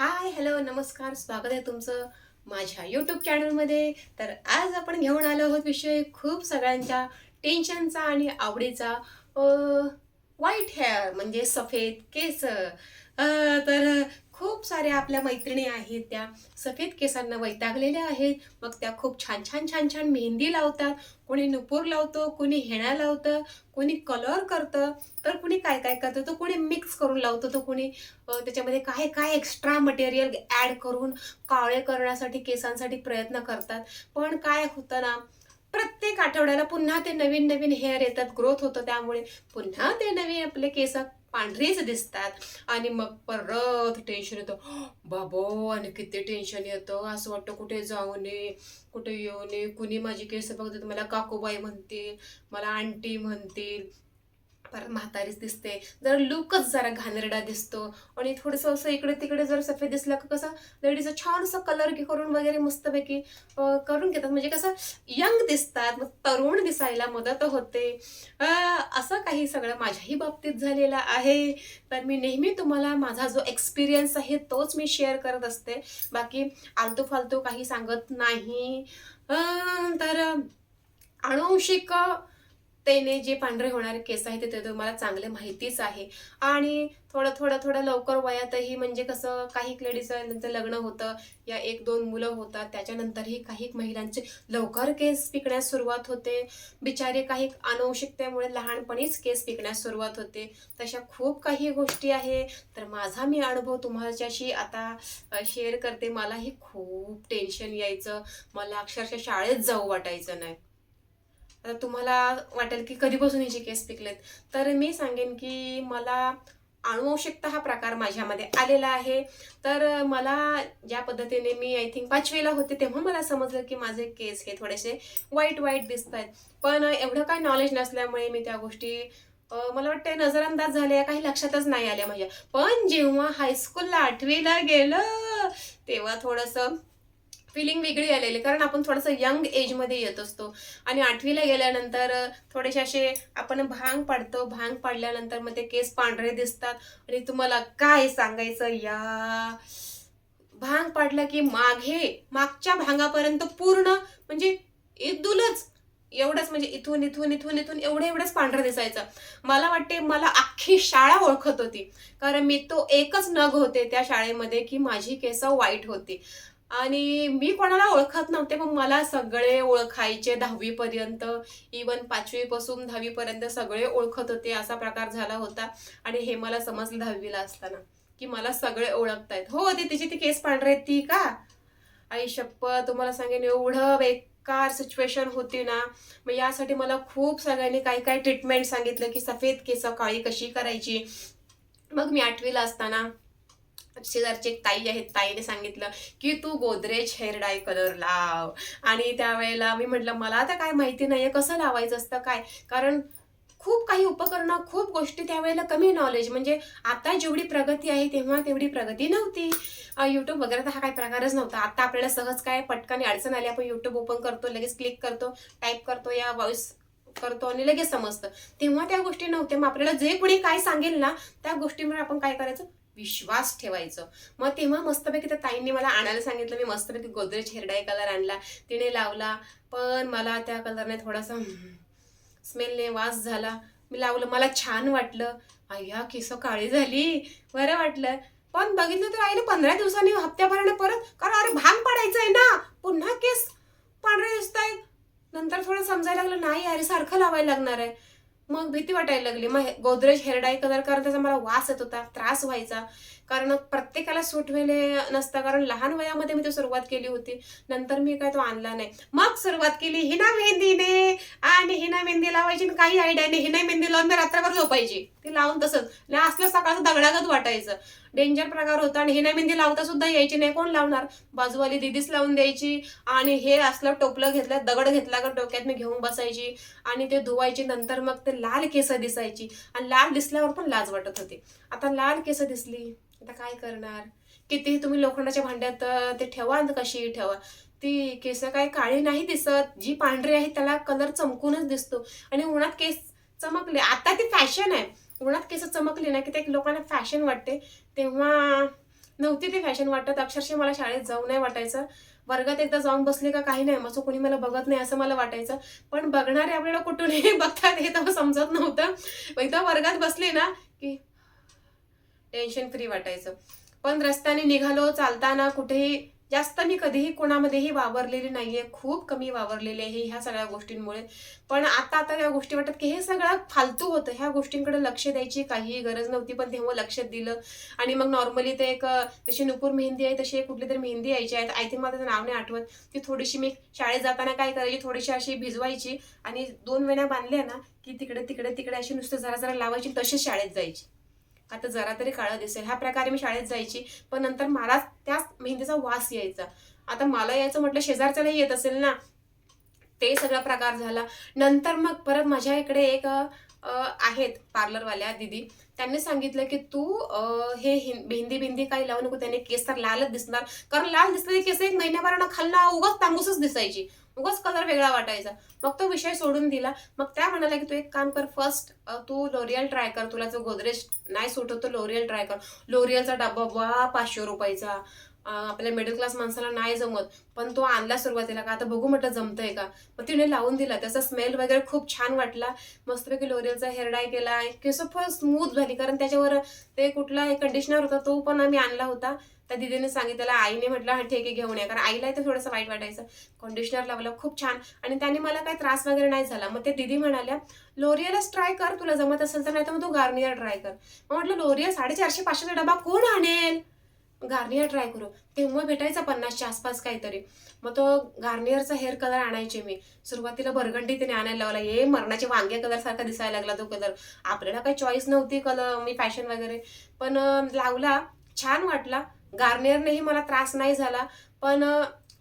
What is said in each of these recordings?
Hi hello नमस्कार स्वागत आहे तुमचं माझ्या यूट्यूब चॅनलमध्ये तर आज आपण घेऊन आलो आहोत विषय खूप सगळ्यांच्या टेन्शनचा आणि आवडीचा. वाईट हेअर म्हणजे सफेद केस. तर खूप साऱ्या आपल्या मैत्रिणी आहेत त्या सफेद केसांना वैतागलेल्या आहेत. मग त्या खूप छान छान छान छान मेहंदी लावतात. कोणी नुपूर लावतो कोणी हेणा लावतं कोणी कलर करतं. तर कोणी काय काय करतं? तर कोणी मिक्स करून लावतो. तर कोणी त्याच्यामध्ये काय काय एक्स्ट्रा मटेरियल ॲड करून काळे करण्यासाठी केसांसाठी प्रयत्न करतात. पण काय होतं ना प्रत्येक आठवड्याला पुन्हा ते नवीन नवीन हेअर येतात ग्रोथ होतं त्यामुळे पुन्हा ते नवीन आपले केस पांढरेच दिसतात. आणि मग परत टेन्शन येतं. बाबो आणि किती टेन्शन येतं. असं वाटतं कुठे जाऊ नये कुठे येऊ नये. कुणी माझी केस बघतात मला काकूबाई म्हणतील मला आंटी म्हणतील. परत म्हातारीच दिसते. जरा लुकच जरा घाणेरडा दिसतो. आणि थोडंसं असं इकडे तिकडे जर सफेद दिसलं का कसं लेडीजचं छानसं कलर करून वगैरे मस्तपैकी करून घेतात. म्हणजे कसं यंग दिसतात मग तरुण दिसायला मदत होते. असं काही सगळं माझ्याही बाबतीत झालेलं आहे. तर मी नेहमी तुम्हाला माझा जो एक्सपिरियन्स आहे तोच मी शेअर करत असते. बाकी आलतू फालतू काही सांगत नाही. तर अनुवंशिक तेने जे पांढरे होणारे केस आहेत ते तुम्हाला चांगले माहितीच आहे. आणि थोडं थोडं थोडं लवकर वयातही म्हणजे कसं काही लेडीजचं लग्न होतं या एक दोन मुलं होतात त्याच्यानंतरही काही महिलांचे लवकर केस पिकण्यास सुरुवात होते. बिचारे काही अनुवंशिकतेमुळे लहानपणीच केस पिकण्यास सुरुवात होते. तशा खूप काही गोष्टी आहे. तर माझा मी अनुभव तुम्हाच्याशी आता शेअर करते. मलाही खूप टेन्शन यायचं. मला अक्षरशः शाळेत जाऊ वाटायचं नाही. आता तुम्हाला वाटेल की कधीपासून हिचे केस पिकलेत. तर मी सांगेन की मला अनुवंशिकता हा प्रकार माझ्यामध्ये आलेला आहे. तर मला ज्या पद्धतीने मी आय थिंक पाचवीला होते तेव्हा मला समजलं की माझे केस हे थोडेसे वाईट वाईट दिसत आहेत पण एवढं काय नॉलेज नसल्यामुळे मी त्या गोष्टी मला वाटतं नजरअंदाज झाल्या काही लक्षातच नाही आल्या माझ्या. पण जेव्हा हायस्कूलला आठवीला गेलं तेव्हा थोडंसं फिलिंग वेगळी आलेली कारण आपण थोडंसं यंग एजमध्ये येत असतो. आणि आठवीला गेल्यानंतर थोडेसे असे आपण भांग पाडतो. भांग पाडल्यानंतर मग ते केस पांढरे दिसतात. आणि तुम्हाला काय सांगायचं या? भांग पाडलं की मागे मागच्या भांगापर्यंत पूर्ण म्हणजे इदूलच. एवढंच म्हणजे इथून इथून इथून इथून एवढं एवढंच पांढरं दिसायचं. मला वाटते मला अख्खी शाळा ओळखत होती. कारण मी तो एकच नग होते त्या शाळेमध्ये की माझी केस वाईट होती. आणि मी कोणाला ओळखत नव्हते पण मला सगळे ओळखायचे दहावीपर्यंत. इवन पाचवीपासून दहावीपर्यंत सगळे ओळखत होते असा प्रकार झाला होता. आणि हे मला समजलं दहावीला असताना की मला सगळे ओळखतायत. हो ती तिची ती केस पांढरे ती का? आई शप्प तुम्हाला सांगेन एवढं बेकार सिच्युएशन होती ना. मग यासाठी मला खूप सगळ्यांनी काही काही ट्रीटमेंट सांगितलं की सफेद केस काळी कशी करायची? मग मी आठवीला असताना शेजारची एक ताई आहेत ताईने सांगितलं की तू गोदरेज हेअर डाय कलर लाव. आणि त्यावेळेला मी म्हटलं मला आता काय माहिती नाहीये कसं लावायचं असतं काय? कारण खूप काही उपकरणं खूप गोष्टी त्यावेळेला कमी नॉलेज म्हणजे आता जेवढी प्रगती आहे तेव्हा तेवढी प्रगती नव्हती. यूट्यूब वगैरे तर हा काही प्रकारच नव्हता. आता आपल्याला सहज काय पटकन अडचण आली आपण यूट्यूब ओपन करतो लगेच क्लिक करतो टाईप करतो या व्हॉइस करतो आणि लगेच समजतं. तेव्हा त्या गोष्टी नव्हत्या. मग आपल्याला जे कोणी काय सांगेल ना त्या गोष्टींवर आपण काय करायचं? विश्वास ठेवायचं. मग तेव्हा मस्तपैकी त्या ताईंनी मला आणायला सांगितलं. मी मस्तपैकी गोदरेज हेरडाई कलर आणला. तिने लावला. पण मला त्या कलरने थोडासा स्मेलने वास झाला. मी लावलं. मला छान वाटलं. अय्या केस काळी झाली. बरं वाटलं. पण बघितलं तर आईला पंधरा दिवसांनी हप्त्याभराने परत. कारण अरे भांग पाडायचं आहे ना. पुन्हा केस पांढरे दिसत आहेत नंतर थोडं समजायला लागलं नाही अरे सारखं लावायला लागणार आहे. मग भीती वाटायला लागली. मग गोदरेज हेअर डाय कलर कारण त्याचा मला वास येत होता त्रास व्हायचा. कारण प्रत्येकाला सूट व्हायला नसतं. कारण लहान वयामध्ये मी तो सुरुवात केली होती. नंतर मी काय तो आणला नाही. मग सुरुवात केली हिना मेहंदीने. आणि हिना मेहंदी लावायची आणि काही आयडिया नाही. हिना मेहंदी लावून मी रात्रभर झोपायची. ती लावून तसंच. नाही असलं सकाळचं दगडागत वाटायचं. डेंजर प्रकार होता आणि हिना मेहंदी लावता सुद्धा यायची नाही. कोण लावणार? बाजूवाली दिदीच लावून द्यायची. आणि हे असलं टोपलं घेतलं दगड घेतला का डोक्यात मी घेऊन बसायची. आणि ते धुवायची. नंतर मग ते लाल केस दिसायची. आणि लाल दिसल्यावर पण लाज वाटत होती. आता लाल केस दिसली. आता काय करणार? किती तुम्ही लोखंडाच्या भांड्यात ते ठेवा कशी ठेवा. ती केस काय काळी नाही दिसत. जी पांढरी आहे त्याला कलर चमकूनच दिसतो. आणि उन्हात केस चमकले. आता ती फॅशन आहे. उन्हात केस चमकली ना की ते लोकांना फॅशन वाटते. तेव्हा नव्हती ती फॅशन वाटत. अक्षरशः मला शाळेत जाऊ नाही वाटायचं. वर्गात एकदा जाऊन बसले का काही नाही. माझं कोणी मला बघत नाही असं मला वाटायचं. पण बघणारे आपल्याला कुठूनही बघतात हे तर समजत नव्हतं. एकदा वर्गात बसले ना की टेन्शन फ्री वाटायचं. पण रस्त्याने निघालो चालताना कुठेही जास्त मी कधीही कोणामध्येही वावरलेली नाहीये. खूप कमी वावरलेली आहे ह्या सगळ्या गोष्टींमुळे. पण आता आता या गोष्टी वाटत की हे सगळं फालतू होतं. ह्या गोष्टींकडे लक्ष द्यायची काहीही गरज नव्हती. पण तेव्हा लक्ष दिलं. आणि मग नॉर्मली ते एक तशी जशी नुपूर मेहंदी आहे तशी एक कुठली तरी मेहंदी यायची आहे. आय थिंक मला त्याचं नाव नाही आठवत. ती थोडीशी मी शाळेत जाताना काय करायची थोडीशी अशी भिजवायची. आणि दोन वेण्या बांधल्या ना की तिकडे तिकडे तिकडे अशी नुसतं जरा जरा लावायची तशीच शाळेत जायची. आता जरा तरी काळं दिसेल. ह्या प्रकारे मी शाळेत जायची. पण नंतर मला त्याच मेहंदीचा वास यायचा. आता मला यायचं म्हटलं शेजारच्यालाही येत असेल ना? ते सगळा प्रकार झाला. नंतर मग परत माझ्या इकडे एक आहेत पार्लरवाल्या दिदी. त्यांनी सांगितलं की तू हे भिंदी भिंदी बिंदी काही लावू नको त्याने केस तर लालच दिसणार. कारण लाल दिसणारे केस एक महिन्याभरानं खाल्ला उगाच तांबूसच दिसायची. उगाच कलर वेगळा वाटायचा. मग तो विषय सोडून दिला. मग त्या म्हणाल्या की तू एक काम कर फर्स्ट तू लोरियल ट्राय कर. तुला जो गोदरेज नाही सुटत तो लोरियल ट्राय कर. लोरियलचा डब्बा वा पाचशे रुपयाचा. आपल्या मिडल क्लास माणसाला नाही जमत. पण तो आणला सुरुवातीला का? आता बघू म्हटलं जमतंय का? मग तिने लावून दिला. त्याचा स्मेल वगैरे खूप छान वाटला. मस्तपैकी लोरियलचा हेअर डाय केला केस फार स्मूथ झाली. कारण त्याच्यावर ते कुठला कंडिशनर होता तो पण आम्ही आणला होता. त्या दिदीने सांगितलं आईने म्हटलं हा ठीक आहे घेऊन या. कारण आईला तर थोडंसं वाईट वाटायचं. कंडिशनर लावलं खूप छान. आणि त्याने मला काही त्रास वगैरे नाही झाला. मग ते दिदी म्हणाल्या लोरियलच ट्राय कर. तुला जमत असेल तर नाही तर मग तू गार्नियर ट्राय कर. मग म्हटलं लोरियल साडेचारशे पाचशेचा डबा कोण आणेल? गार्नियर ट्राय करू. तेव्हा भेटायचा पन्नासच्या आसपास काहीतरी. मग तो गार्नियरचा हेअर कलर आणायचे मी. सुरुवातीला बरगंडी त्याने आणायला लावला. हे मरणाचे वांगे कलर सारखा दिसायला लागला तो कलर आपल्याला काही चॉईस नव्हती कलर मी फॅशन वगैरे. पण लावला. छान वाटला. गार्नियरनेही मला त्रास नाही झाला. पण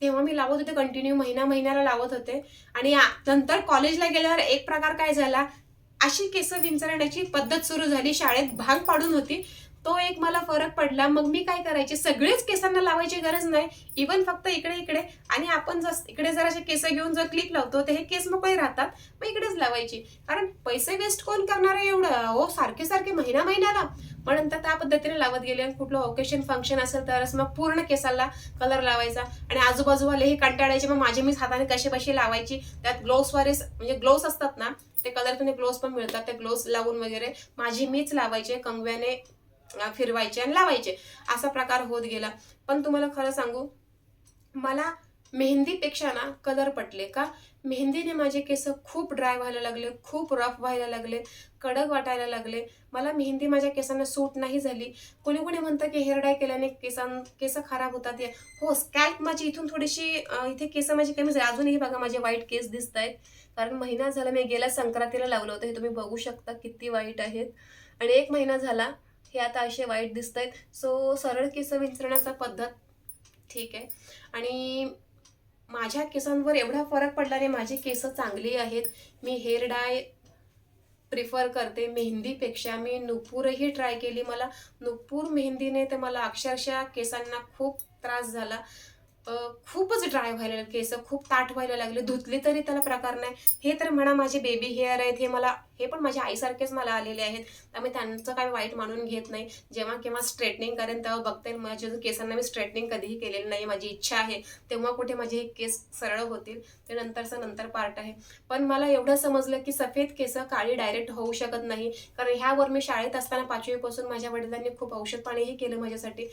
तेव्हा मी लावत होते कंटिन्यू महिना महिन्याला लावत होते. आणि नंतर कॉलेजला गेल्यावर एक प्रकार काय झाला? अशी केस विंचरण्याची पद्धत सुरू झाली. शाळेत भांग पाडून होती. तो एक मला फरक पडला. मग मी काय करायचे? सगळेच केसांना लावायची गरज नाही. इवन फक्त इकडे इकडे. आणि आपण जर इकडे जर असे केस घेऊन जर क्लिप लावतो तर हे केस मोकळे राहतात. मग इकडेच लावायची. कारण पैसे वेस्ट कोण करणार आहे एवढं? हो सारखे सारखे महिना महिन्याला. मग नंतर त्या पद्धतीने लावत गेले आणि कुठलं ओकेशन फंक्शन असेल तरच मग पूर्ण केसाला कलर लावायचा. आणि आजूबाजूवालेही कंटाळायचे मग माझे मीच हाताने कसे कसे लावायची? त्यात ग्लोव्सवारे म्हणजे ग्लोव्स असतात ना ते कलरफुल ग्लोव्स पण मिळतात. ते ग्लोव्स लावून वगैरे माझी मीच लावायचे. कंगव्याने फिरवायचे आणि लावायचे. असा प्रकार होत गेला. पण तुम्हाला खरं सांगू मला मेहंदीपेक्षा ना कलर पटले का? मेहंदीने माझे केस खूप ड्राय व्हायला लागले खूप रफ व्हायला लागले कडक वाटायला लागले. मला मेहंदी माझ्या केसांना सूट नाही झाली. कोणी कोणी म्हणतं की हेअर डाय केल्याने केसां केस खराब होतात. हे. हो स्कॅल्प माझी इथून थोडीशी इथे केस माझी कमी झाली. अजूनही बघा माझे वाईट केस दिसत आहेत कारण महिना झाला मी गेल्या संक्रांतीला लावलं होतं. हे तुम्ही बघू शकता किती वाईट आहेत. आणि एक महिना झाला हे आता असे वाईट दिसत आहेत सो सरळ केस विंचरण्याचा पद्धत ठीक आहे. आणि माझ्या केसांवर एवढा फरक पडला नाही माझी केस चांगली आहेत. मी हेअर डाय प्रिफर करते. मेहंदीपेक्षा मी नुपूरही ट्राय केली. मला नुपूर मेहंदीने तर मला अक्षरशः केसांना खूप त्रास झाला. खूपच ड्राय व्हायला केस खूप ताट व्हायला लागले धुतली तरी त्याला प्रकार नाही. हे तर म्हणा माझे बेबी हेअर आहेत हे मला हे पण माझ्या आईसारखेच मला आलेले आहेत. त्यामुळे त्यांचं काही वाईट मानून घेत नाही. जेव्हा केव्हा स्ट्रेटनिंग करेन तेव्हा बघते माझ्या केसांना मी स्ट्रेटनिंग कधीही केलेलं नाही. माझी इच्छा आहे तेव्हा कुठे माझे हे केस सरळ होतील. ते नंतरचं नंतर पार्ट आहे. पण मला एवढं समजलं की सफेद केस काळी डायरेक्ट होऊ शकत नाही. कारण ह्यावर मी शाळेत असताना पाचवीपासून माझ्या वडिलांनी खूप औषध पाणीही केलं माझ्यासाठी.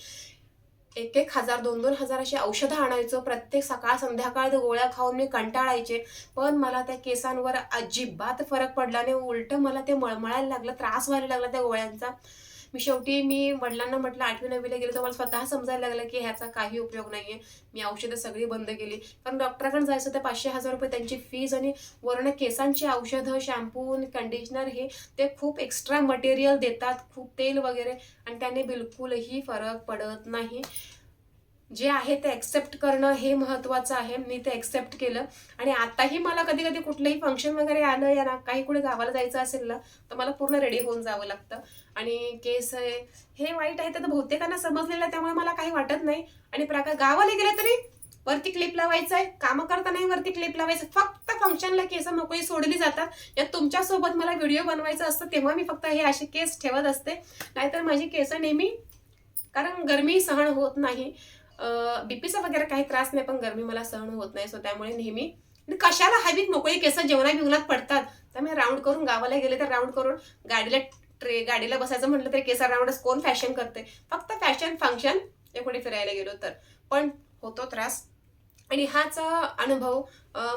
एक एक हजार दोन दोन हजार अशी औषधं आणायचो. प्रत्येक सकाळ संध्याकाळ गोळ्या खाऊन मी कंटाळायचे. पण मला त्या केसांवर अजिबात फरक पडला नाही. उलट मला ते मळमळायला लागलं त्रास व्हायला लागला त्या गोळ्यांचा. मी शेवटी मी वडिलांना म्हटलं आठवी नववीला गेलो तर मला स्वतः समजायला लागलं की ह्याचा काही उपयोग नाही आहे मी औषधं सगळी बंद केली. कारण डॉक्टरांकडे जायचं तर पाचशे हजार रुपये त्यांची फीज आणि वर्ण केसांची औषधं शॅम्पू कंडिशनर हे ते खूप एक्स्ट्रा मटेरियल देतात खूप तेल वगैरे. आणि त्याने बिलकुलही फरक पडत नाही. जे आहे ते ॲक्सेप्ट करणं हे महत्त्वाचं आहे. मी ते ॲक्सेप्ट केलं. आणि आताही मला कधी कधी कुठलंही फंक्शन वगैरे आलं या ना काही कुठे गावाला जायचं असेल ना तर मला पूर्ण रेडी होऊन जावं लागतं. आणि केस आहे हे वाईट आहे तर बहुतेकांना समजलेलं आहे त्यामुळे मला काही वाटत नाही. आणि प्रकार गावाला गेले तरी वरती क्लिप लावायचं आहे. कामं करतानाही वरती क्लिप लावायचं. फक्त फंक्शनला केस मोकळी सोडली जातात. या तुमच्यासोबत मला व्हिडिओ बनवायचा असतं तेव्हा मी फक्त हे असे केस ठेवत असते. नाहीतर माझी केस नेहमी कारण गरमी सहन होत नाही. बीपीचा वगैरे काही त्रास नाही पण गरमी मला सहन होत नाही. सो त्यामुळे नेहमी कशाला हवीत मोकळी केस जेवणा बिवणात पडतात. त्यामुळे राऊंड करून गावाला गेले तर राऊंड करून गाडीला ट्रे गाडीला बसायचं म्हटलं तरी केसा राऊंडच कोण फॅशन करते? फक्त फॅशन फंक्शन या कुठे फिरायला गेलो तर. पण होतो त्रास. आणि हाच अनुभव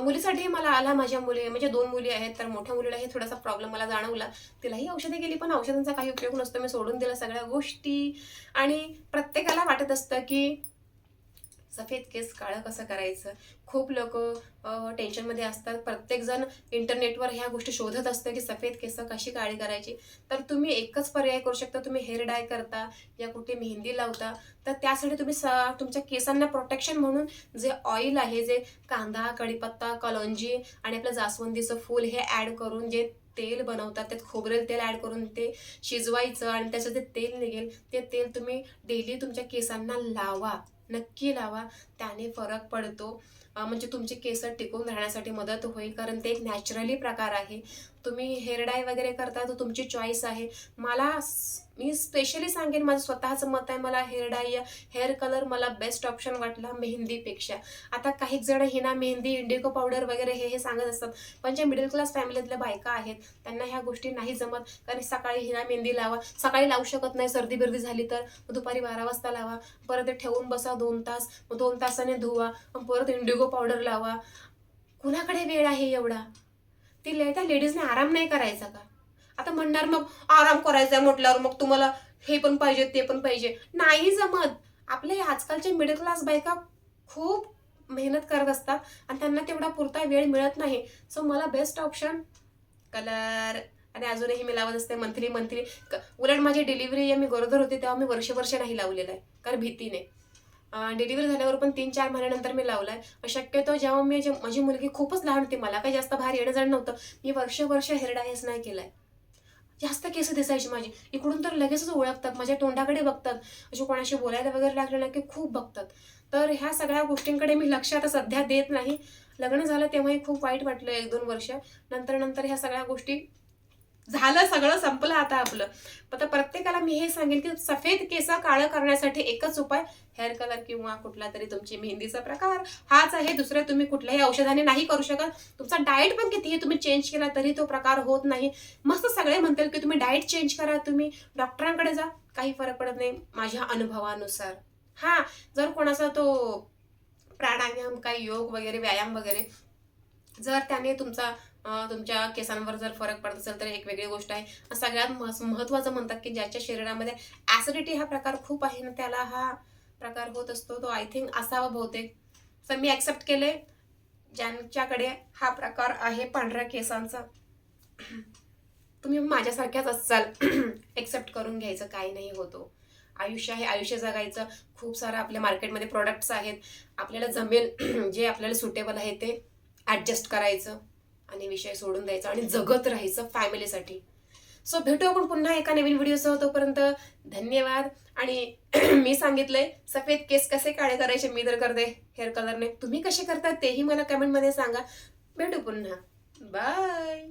मुलीसाठी मला आला. माझ्या मुली म्हणजे दोन मुली आहेत तर मोठ्या मुलीला हे थोडासा प्रॉब्लेम मला जाणवला. तिलाही औषधे गेली पण औषधांचा काही उपयोग नसतो. मी सोडून दिला सगळ्या गोष्टी. आणि प्रत्येकाला वाटत असतं की सफेद केस काळं कसं करायचं? खूप लोक टेन्शनमध्ये असतात. प्रत्येकजण इंटरनेटवर ह्या गोष्टी शोधत असतं की सफेद केस कशी काळी करायची? तर तुम्ही एकच पर्याय करू शकता. तुम्ही हेअर डाय करता या कुठे मेहंदी लावता तर त्यासाठी तुम्ही स तुमच्या केसांना प्रोटेक्शन म्हणून जे ऑइल आहे जे कांदा कढीपत्ता कलंजी आणि आपलं जास्वंदीचं फूल हे ॲड करून जे तेल बनवतात त्यात खोबरेल तेल ॲड करून ते शिजवायचं आणि त्याचं जे तेल निघेल ते तेल तुम्ही डेली तुमच्या केसांना लावा. नक्की लावा. त्याने फरक पडतो. म्हणजे तुमचे केस टिकून राहण्यासाठी मदत होईल. कारण ते एक नॅचरली प्रकार आहे. तुम्ही हेअर डाय वगैरे करता तर तुमची चॉईस आहे. मला मी स्पेशली सांगेन माझं स्वतःचं मत आहे मला हेअर डाय या हेअर कलर मला बेस्ट ऑप्शन वाटला मेहंदीपेक्षा. आता काही जण हिना मेहंदी इंडिगो पावडर वगैरे हे हे सांगत असतात. पण जे मिडल क्लास फॅमिलीतल्या बायका आहेत त्यांना ह्या गोष्टी नाही जमत. कारण सकाळी हिना मेहंदी लावा. सकाळी लावू शकत नाही सर्दी बिर्दी झाली तर. मग दुपारी बारा वाजता लावा. परत ते ठेवून बसा दोन तास. मग दोन तासाने धुवा. मग परत इंडिगो पावडर लावा. कुणाकडे वेळ आहे एवढा? ती ले त्या लेडीजने आराम नाही करायचा का? आता म्हणणार मग आराम करायचा म्हटल्यावर मग तुम्हाला हे पण पाहिजे ते पण पाहिजे. नाही जमत. आपले आजकालचे मिडल क्लास बायका खूप मेहनत करत असतात आणि त्यांना तेवढा पुरता वेळ मिळत नाही. सो मला बेस्ट ऑप्शन कलर आणि अजूनही मी लावत असते मंथली मंथली. उलट माझी डिलिव्हरी मी गरोदर होते तेव्हा मी वर्ष वर्ष नाही लावलेलं आहे कारण भीतीने डिलिव्हरी झाल्यावर पण तीन चार महिन्यानंतर मी लावलाय. शक्यतो जेव्हा मी जे- माझी मुलगी खूपच लहान होती मला काही जास्त बाहेर येणं जाणं नव्हतं. मी वर्ष वर्ष हेअर डायस नाही केलाय. जास्त केस दिसायची माझी. इकडून तर लगेचच ओळखतात माझ्या तोंडाकडे बघतात. अशी कोणाशी बोलायला वगैरे लागले ना की खूप बघतात. तर ह्या सगळ्या गोष्टींकडे मी लक्ष आता सध्या देत नाही. लग्न झालं तेव्हाही खूप वाईट वाटलं एक दोन वर्ष. नंतर नंतर ह्या सगळ्या गोष्टी झालं सगळं संपलं आता आपलं. आता प्रत्येकाला मी हे सांगेन की सफेद केस काळं करण्यासाठी एकच उपाय हेअर कलर किंवा कुठला तरी तुमची मेहंदीचा प्रकार. हाच आहे दुसरं तुम्ही कुठल्याही औषधाने नाही करू शकत. तुमचा डाएट पण कितीही तुम्ही चेंज केला तरी तो प्रकार होत नाही. मस्त सगळे म्हणतील की तुम्ही डाएट चेंज करा तुम्ही डॉक्टरांकडे जा. काही फरक पडत नाही माझ्या अनुभवानुसार. हां जर कोणाचा तो प्राणायाम काही योग वगैरे व्यायाम वगैरे जर त्याने तुमचा तुमच्या केसांवर जर फरक पडत असेल तर एक वेगळी गोष्ट आहे. सगळ्यात महस- महत्त्वाचं म्हणतात की ज्याच्या शरीरामध्ये ऍसिडिटी हा प्रकार खूप आहे ना त्याला हा प्रकार होत असतो. तो आय थिंक असावा बहुतेक. तर मी ॲक्सेप्ट केले ज्यांच्याकडे हा प्रकार आहे पांढऱ्या केसांचा तुम्ही माझ्यासारख्याच असाल. एक्सेप्ट करून घ्यायचं काही नाही होतो. आयुष्य आहे आयुष्य जगायचं. खूप सारं आपल्या मार्केटमध्ये प्रोडक्ट्स आहेत. आपल्याला जमेल जे आपल्याला सुटेबल आहे ते. ॲडजस्ट करायचं आणि विषय सोडून द्यायचा आणि जगत राहायचं फॅमिलीसाठी सो भेटू आपण पुन्हा एका नवीन व्हिडिओसह तोपर्यंत धन्यवाद. आणि मी सांगितलंय सफेद केस कसे काळे करायचे मी तर करते. हेअर कलरने तुम्ही कसे करता तेही मला कमेंटमध्ये सांगा. भेटू पुन्हा. बाय